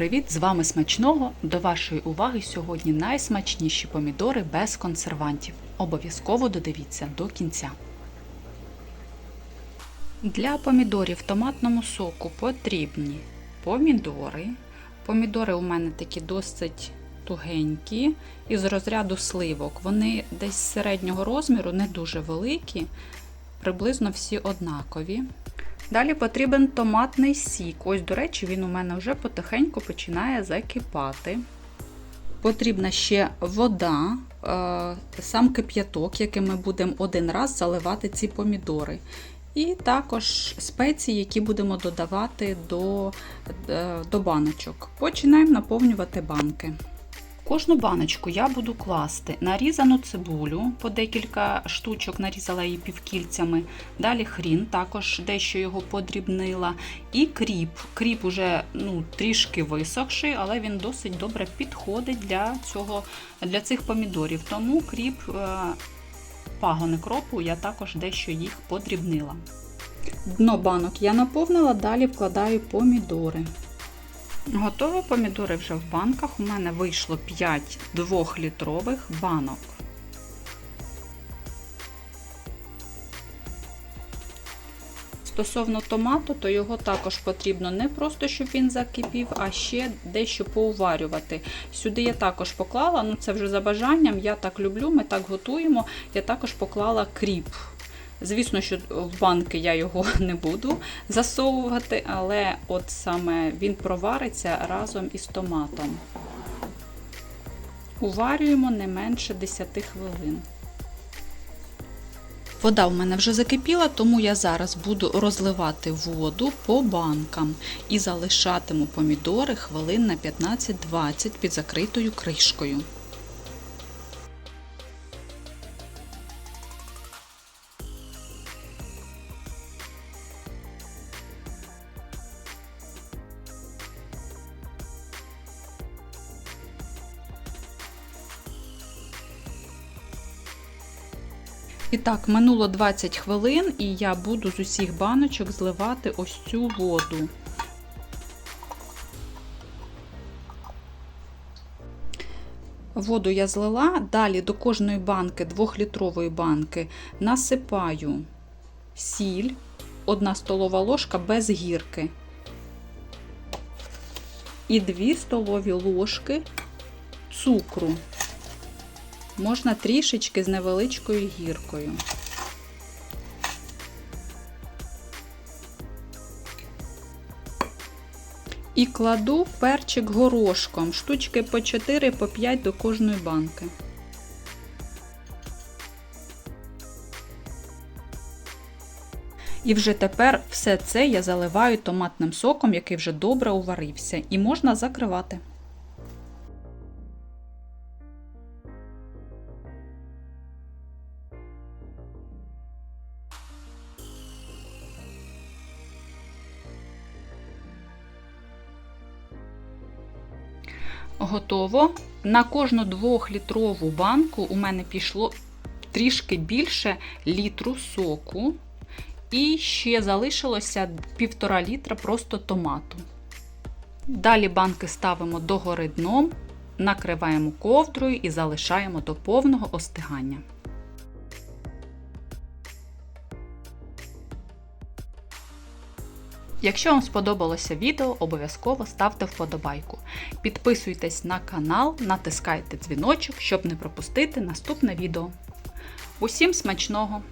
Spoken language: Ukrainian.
привіт! З вами смачного. До вашої уваги сьогодні найсмачніші помідори без консервантів. Обов'язково додивіться до кінця. Для помідорів в томатному соку потрібні помідори. Помідори у мене такі досить тугенькі, із розряду сливок. Вони десь середнього розміру, не дуже великі, приблизно всі однакові. Далі потрібен томатний сік. Ось, до речі, він у мене вже потихеньку починає закипати. Потрібна ще вода, е, сам кип'яток, яким ми будемо один раз заливати ці помідори. І також спеції, які будемо додавати до, е, до баночок. Починаємо наповнювати банки. Кожну баночку я буду класти нарізану цибулю, по декілька штучок нарізала її півкільцями. Далі хрін, також дещо його подрібнила. І кріп. Кріп уже ну, трішки висохший, але він досить добре підходить для, цього, для цих помідорів. Тому кріп, е, пагони кропу, я також дещо їх подрібнила. Дно банок я наповнила, далі вкладаю помідори. Готові помідори вже в банках. У мене вийшло 5 2-літрових банок. Стосовно томату, то його також потрібно не просто, щоб він закипів, а ще дещо поуварювати. Сюди я також поклала, ну це вже за бажанням, я так люблю, ми так готуємо. Я також поклала кріп. Звісно, що в банки я його не буду засовувати, але от саме він провариться разом із томатом. Уварюємо не менше 10 хвилин. Вода в мене вже закипіла, тому я зараз буду розливати воду по банкам і залишатиму помідори хвилин на 15-20 під закритою кришкою. І так, минуло 20 хвилин, і я буду з усіх баночок зливати ось цю воду. Воду я злила, далі до кожної банки, 2-літрової банки, насипаю сіль, 1 столова ложка без гірки. І 2 столові ложки цукру можна трішечки з невеличкою гіркою. І кладу перчик горошком, штучки по 4 по 5 до кожної банки. І вже тепер все це я заливаю томатним соком, який вже добре уварився, і можна закривати. Готово. На кожну 2-літрову банку у мене пішло трішки більше літру соку. І ще залишилося 1,5 літра просто томату. Далі банки ставимо догори дном, накриваємо ковдрою і залишаємо до повного остигання. Якщо вам сподобалося відео, обов'язково ставте вподобайку. Підписуйтесь на канал, натискайте дзвіночок, щоб не пропустити наступне відео. Усім смачного!